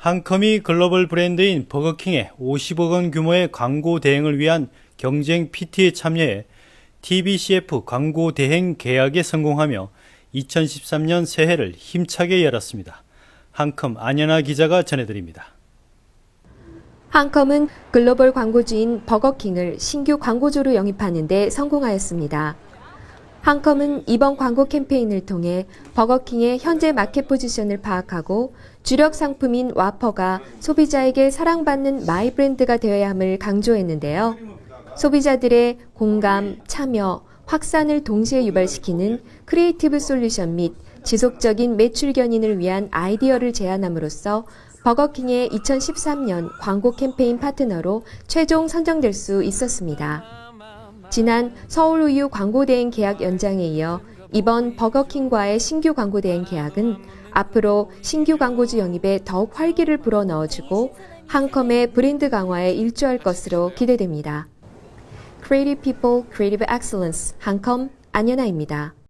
한컴이 글로벌 브랜드인 버거킹의 50억 원 규모의 광고 대행을 위한 경쟁 PT에 참여해 TBCF 광고 대행 계약에 성공하며 2013년 새해를 힘차게 열었습니다. 한컴 안연아 기자가 전해드립니다. 한컴은 글로벌 광고주인 버거킹을 신규 광고주로 영입하는 데 성공하였습니다. 한컴은 이번 광고 캠페인을 통해 버거킹의 현재 마켓 포지션을 파악하고 주력 상품인 와퍼가 소비자에게 사랑받는 마이 브랜드가 되어야 함을 강조했는데요. 소비자들의 공감, 참여, 확산을 동시에 유발시키는 크리에이티브 솔루션 및 지속적인 매출 견인을 위한 아이디어를 제안함으로써 버거킹의 2013년 광고 캠페인 파트너로 최종 선정될 수 있었습니다. 지난 서울우유 광고대행 계약 연장에 이어 이번 버거킹과의 신규 광고대행 계약은 앞으로 신규 광고주 영입에 더욱 활기를 불어넣어주고 한컴의 브랜드 강화에 일조할 것으로 기대됩니다. Creative People, Creative Excellence, 한컴 안연아입니다.